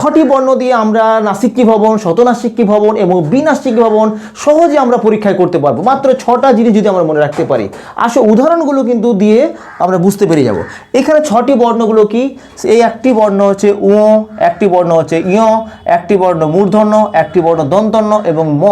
ছটি বর্ণ দিয়ে আমরা নাসিক্কি ভবন শতনাসিক্কি ভবন এবং বিনাসিক্কি ভবন সহজে আমরা পরীক্ষায় করতে পারব। মাত্র ছটা জিনিস যদি আমরা মনে রাখতে পারি। আসলে উদাহরণগুলো কিন্তু দিয়ে আমরা বুঝতে পেরে যাব। এখানে ছটি বর্ণগুলো কি? এই একটি বর্ণ হচ্ছে উ, একটি বর্ণ হচ্ছে ইয় একটি বর্ণ মূর্ধন্য, একটি বর্ণ দন্তন্য এবং ম।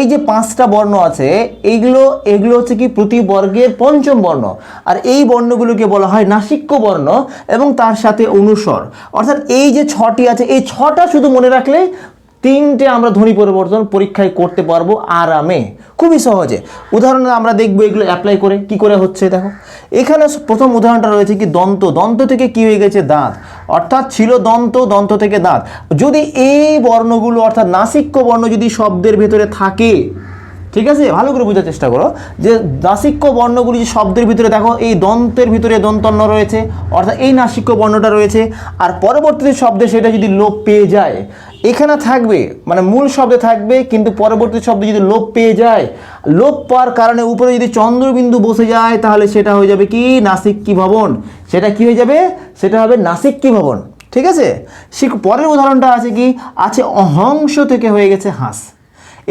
এই যে পাঁচটা বর্ণ আছে, এইগুলো, এগুলো হচ্ছে কি প্রতি বর্গের পঞ্চম বর্ণ। আর এই বর্ণগুলোকে বলা হয় নাসিক্য বর্ণ এবং তার সাথে অনুস্বর অর্থাৎ এই যে ছটি আছে, এই ছটা শুধু মনে রাখলে তিনটে আমরা ধ্বনি পরিবর্তন পরীক্ষায় করতে পারব আরামে। খুবই সহজে। উদাহরণে আমরা দেখব এগুলো অ্যাপ্লাই করে। কি করে হচ্ছে দেখো। এখানে প্রথম উদাহরণটা রয়েছে কি দন্ত। দন্ত থেকে কি হয়ে গেছে দাঁত? অর্থাৎ ছিল দন্ত দন্ত থেকে দাঁত। যদি এই বর্ণগুলো অর্থাৎ নাসিক্য বর্ণ যদি শব্দের ভেতরে থাকে ঠিক আছে? ভালো করে বোঝার চেষ্টা করো যে নাসিক্য বর্ণগুলি যে শব্দের ভিতরে, দেখো এই দন্তের ভিতরে দন্তন্য রয়েছে, অর্থাৎ এই নাসিক্য বর্ণটা রয়েছে, আর পরবর্তীতে শব্দে সেটা যদি লোপ পেয়ে যায়, এখানে থাকবে মানে মূল শব্দে থাকবে, কিন্তু পরবর্তী শব্দে যদি লোপ পেয়ে যায়, লোপ পাওয়ার কারণে উপরে যদি চন্দ্রবিন্দু বসে যায়, তাহলে সেটা হয়ে যাবে কি? নাসিক্কি ভবন। সেটা কি হয়ে যাবে? সেটা হবে নাসিক্কি ভবন। ঠিক আছে? সে পরের উদাহরণটা আছে কি? আছে অহংস থেকে হয়ে গেছে হাঁস।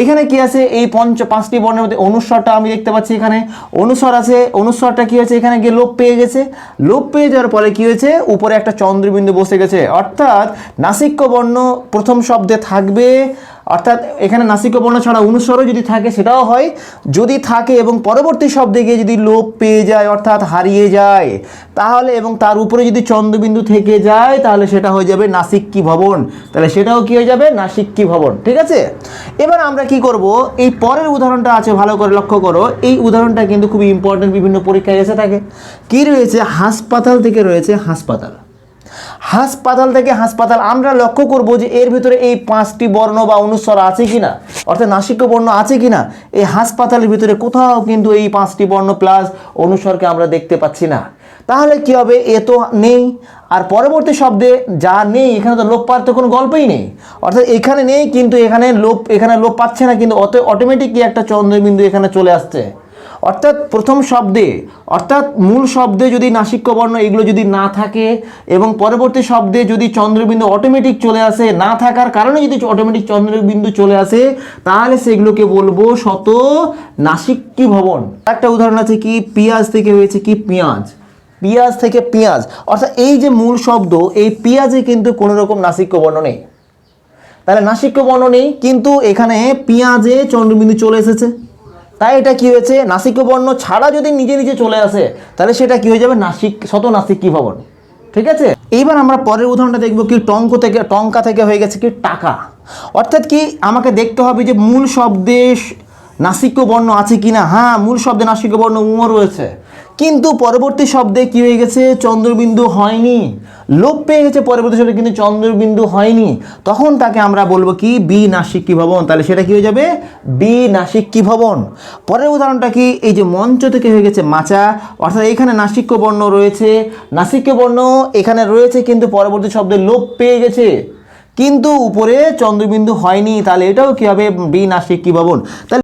এখানে কি আছে? এই পঞ্চ পাঁচটি বর্ণের মধ্যে অনুস্বরটা আমি দেখতে পাচ্ছি এখানে। অনুস্বর আছে, অনুস্বরটা কি হয়েছে? এখানে গিয়ে লোপ পেয়ে গেছে। লোপ পেয়ে যাওয়ার পরে কি হয়েছে? উপরে একটা চন্দ্রবিন্দু বসে গেছে। অর্থাৎ নাসিক্য বর্ণ প্রথম শব্দে থাকবে অর্থাৎ এখানে নাসিক্য বর্ণ ছাড়া অনুস্বরও যদি থাকে, সেটাও হয়। যদি থাকে এবং পরবর্তী শব্দে গিয়ে যদি লোপ পেয়ে যায়, অর্থাৎ হারিয়ে যায়, তাহলে এবং তার উপরে যদি চন্দ্রবিন্দু থেকে যায়, তাহলে সেটা হয়ে যাবে নাসিক্কি ভবন। তাহলে সেটাও কি হয়ে যাবে? নাসিক্কি ভবন। ঠিক আছে? এবার আমরা কি করব? এই পরের উদাহরণটা আছে, ভালো করে লক্ষ্য করো। এই উদাহরণটা কিন্তু খুবই ইম্পর্টেন্ট বিভিন্ন পরীক্ষায় এসে থাকে। কি রয়েছে? হাসপাতাল থেকে রয়েছে হাসপাতাল। হাসপাতাল থেকে হাসপাতাল আমরা লক্ষ্য করব যে এর ভিতরে এই পাঁচটি বর্ণ বা অনুস্বর আছে কিনা, অর্থাৎ নাসিক্য বর্ণ আছে কিনা, এই হাসপাতালের ভিতরে কোথাও কিন্তু এই পাঁচটি বর্ণ প্লাস অনুস্বরকে আমরা দেখতে পাচ্ছি না। তাহলে কি হবে? এ তো নেই। আর পরবর্তী শব্দে যা নেই, এখানে তো লোপ পাওয়ার তো কোনো গল্পই নেই। অর্থাৎ এখানে নেই, কিন্তু এখানে লোপ এখানে লোপ পাচ্ছে না, কিন্তু অত অটোমেটিকই একটা চন্দ্রবিন্দু এখানে চলে আসছে। অর্থাৎ প্রথম শব্দে, অর্থাৎ মূল শব্দে যদি নাসিক্য বর্ণ এগুলো যদি না থাকে এবং পরবর্তী শব্দে যদি চন্দ্রবিন্দু অটোমেটিক চলে আসে, না থাকার কারণে যদি অটোমেটিক চন্দ্রবিন্দু চলে আসে, তাহলে সেগুলোকে বলব শত নাসিক্কি ভবন। একটা উদাহরণ আছে কি? পিঁয়াজ থেকে হয়েছে কি? পেঁয়াজ। পিঁয়াজ থেকে পেঁয়াজ। অর্থাৎ এই যে মূল শব্দ, এই পেঁয়াজে কিন্তু কোনো রকম নাসিক্য বর্ণ নেই। তাহলে নাসিক্য বর্ণ নেই, কিন্তু এখানে পেঁয়াজে চন্দ্রবিন্দু চলে এসেছে। তাই এটা কি হয়েছে? নাসিক্য বর্ণ ছাড়া যদি নিজে নিজে চলে আসে, তাহলে সেটা কি হয়ে যাবে? নাসিক, শত নাসিক্কি ভবন। ঠিক আছে? এইবার আমরা পরের উদাহরণটা দেখব কি টঙ্ক থেকে, টঙ্কা থেকে হয়ে গেছে কি টাকা। অর্থাৎ কি আমাকে দেখতে হবে যে মূল শব্দে নাসিক্য বর্ণ আছে কি না হ্যাঁ মূল শব্দে নাসিক্য বর্ণ উমর রয়েছে। কিন্তু পরবর্তী শব্দে কি হয়ে গেছে? চন্দ্রবিন্দু হয়নি। লোপ পেয়ে গেছে পরবর্তী শব্দে কিন্তু চন্দ্রবিন্দু হয়নি। তখন তাকে আমরা বলব কি? বি নাসিক্কি ভবন? তাহলে সেটা কি হয়ে যাবে? বি নাসিক্কি ভবন? পরের উদাহরণটা কি? এই যে মঞ্চ থেকে হয়ে গেছে মাচা, অর্থাৎ এখানে নাসিক্য বর্ণ রয়েছে। নাসিক্য বর্ণ এখানে রয়েছে, কিন্তু পরবর্তী শব্দে লোপ পেয়ে গেছে। কিন্তু উপরে চন্দ্রবিন্দু হয়নি, তাহলে এটাও কি হবে? বি নাসিক্কি ভবন? তাহলে